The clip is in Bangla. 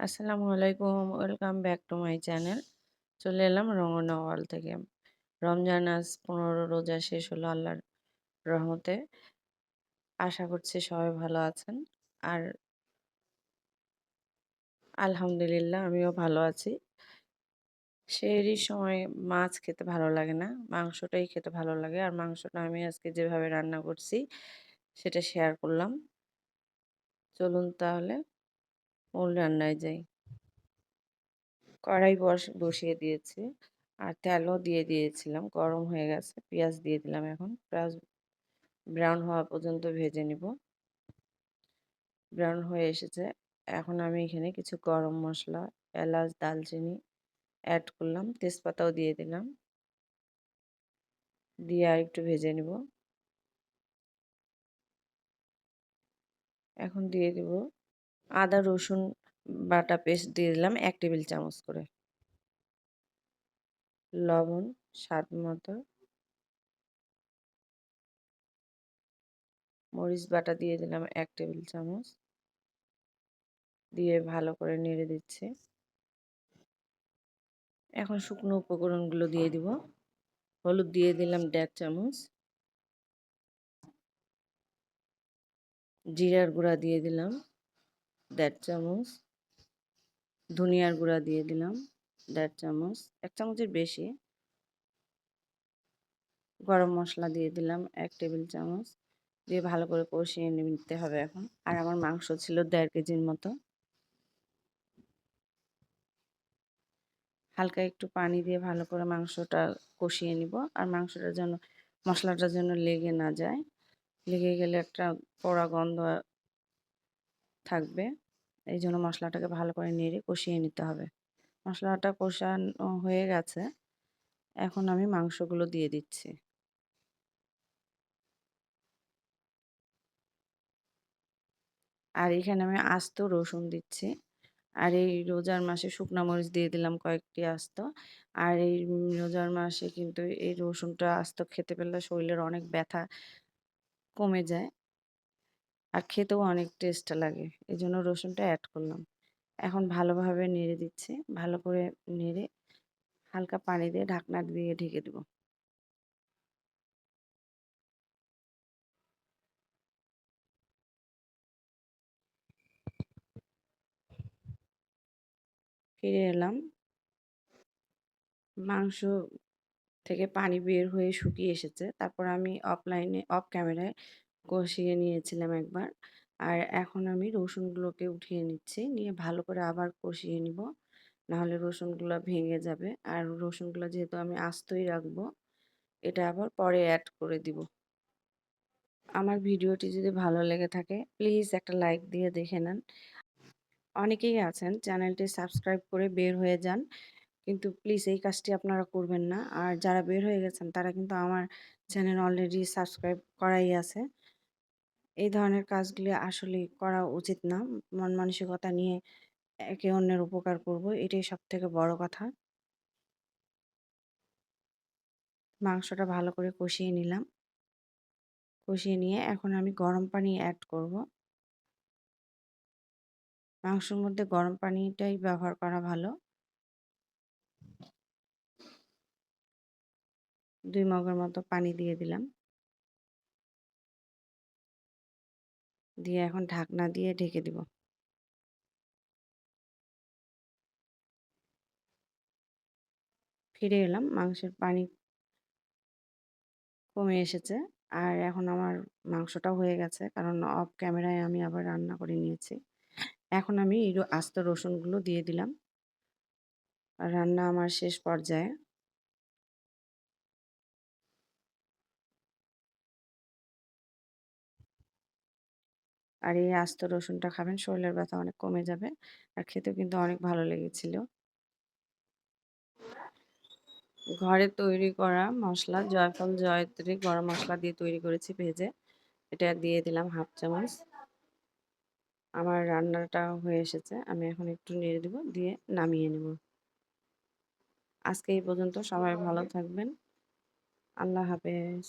আসসালামু আলাইকুম, welcome back to my channel. চলে এলাম রঙনা ওয়াল থেকে। রমজান আজ পনেরো রোজা শেষ হলো আল্লাহর রহমতে। আশা করছি সবাই ভালো আছেন। আর আলহামদুলিল্লাহ, আমিও ভালো আছি। সেরই সময় মাছ খেতে ভালো লাগে না, মাংসটাই খেতে ভালো লাগে। আর মাংসটা আমি আজকে যেভাবে রান্না করছি, সেটা শেয়ার করলাম। চলুন তাহলে। মূল রান্নায় যাই। কড়াই বস, বসিয়ে দিয়েছি। আর তেলও দিয়ে দিয়েছিলাম, গরম হয়ে গেছে, পেঁয়াজ দিয়ে দিলাম এখন। পেঁয়াজ ব্রাউন হওয়া পর্যন্ত ভেজে নিব। ব্রাউন হয়ে এসেছে। এখন আমি এখানে কিছু গরম মশলা, এলাচ দালচিনি অ্যাড করলাম, তেজপাতাও দিয়ে দিলাম। দিয়ে আর একটু ভেজে নিব। এখন দিয়ে দিব আদা, রসুন বাটা পেস্ট দিয়ে দিলাম এক টেবিল চামচ করে। লবণ স্বাদ মতো। মরিচ বাটা দিয়ে দিলাম এক টেবিল চামচ। দিয়ে ভালো করে নেড়ে দিচ্ছে। এখন শুকনো উপকরণগুলো দিয়ে দিব। হলুদ দিয়ে দিলাম দেড় চামচ। জিরার গুঁড়া দিয়ে দিলাম। দেড় চামচ ধনিয়ার গুঁড়া দিয়ে দিলাম, দেড় চামচ, এক চামচের বেশি গরম মশলা দিয়ে দিলাম, এক টেবিল চামচ, দিয়ে ভালো করে কষিয়ে নিতে হবে এখন। আর আমার মাংস ছিল দেড় কেজির মতো। হালকা একটু পানি দিয়ে ভালো করে মাংসটা কষিয়ে নিব, আর মাংসটার যেন মশলাটার জন্য লেগে না যায়। লেগে গেলে একটা পোড়া গন্ধ থাকবে। এই জন্য মশলাটাকে ভালো করে নেড়ে কষিয়ে নিতে হবে। মশলাটা কষানো হয়ে গেছে। এখন আমি মাংসগুলো দিয়ে দিচ্ছি। আর এখানে আমি আস্ত রসুন দিচ্ছি। আর এই রোজার মাসে শুকনো মরিচ দিয়ে দিলাম কয়েকটি আস্ত। আর এই রোজার মাসে কিন্তু এই রসুনটা আস্ত খেতে পেলে শরীরের অনেক ব্যথা কমে যায়। আর খেতেও অনেক টেস্ট লাগে। এই জন্য রসুনটা অ্যাড করলাম। এখন ভালোভাবে নেড়ে দিচ্ছি। ভালো করে নেড়ে হালকা পানি দিয়ে ঢাকনা দিয়ে ঢেকে দেবো। ফিরে এলাম। মাংস থেকে পানি বের হয়ে শুকিয়ে এসেছে। তারপর আমি অফলাইনে অফ ক্যামেরায় কষিয়ে নিয়েছিলাম একবার। আর এখন আমি রসুনগুলোকে উঠিয়ে নিচ্ছি। নিয়ে ভালো করে আবার কষিয়ে নিব। নাহলে রসুনগুলো ভেঙে যাবে। আর রসুনগুলো যেহেতু আমি আস্তই রাখব, এটা আবার পরে অ্যাড করে দিব। আমার ভিডিওটি যদি ভালো লেগে থাকে প্লিজ একটা লাইক দিয়ে দেখে নেন। অনেকেই আছেন, চ্যানেলটি সাবস্ক্রাইব করে বের হয়ে যান। কিন্তু প্লিজ এই কাজটি আপনারা করবেন না। আর যারা বের হয়ে গেছেন, তারা কিন্তু আমার চ্যানেল অলরেডি সাবস্ক্রাইব করাই আছে। এই ধরনের কাজগুলি আসলে করা উচিত না। মন মানসিকতা নিয়ে একে অন্যের উপকার করব, এটাই সব থেকে বড় কথা। মাংসটা ভালো করে কষিয়ে নিলাম। কষিয়ে নিয়ে এখন আমি গরম পানি অ্যাড করব। মাংসের মধ্যে গরম পানিটাই ব্যবহার করা ভালো। দুই মগের মতো পানি দিয়ে দিলাম। দিয়ে এখন ঢাকনা দিয়ে ঢেকে দিব। ফিরে এলাম, মাংসের পানি কমে এসেছে। আর এখন আমার মাংসটাও হয়ে গেছে, কারণ অফ ক্যামেরায় আমি আবার রান্না করে নিয়েছি। এখন আমি আস্ত রসুনগুলো দিয়ে দিলাম। রান্না আমার শেষ পর্যায়ে। আর এই আস্ত রসুনটা খাবেন, শরীরের ব্যথা অনেক কমে যাবে। আর খেতেও কিন্তু অনেক ভালো লেগেছিল। ঘরে তৈরি করা মশলা, জয়ফল, জয়ত্রী গরম মশলা দিয়ে তৈরি করেছি ভেজে। এটা দিয়ে দিলাম হাফ চামচ। আমার রান্নাটা হয়ে এসেছে। আমি এখন একটু নেড়ে দেবো, দিয়ে নামিয়ে নেব। আজকে এই পর্যন্ত সবাই ভালো থাকবেন। আল্লাহ হাফেজ।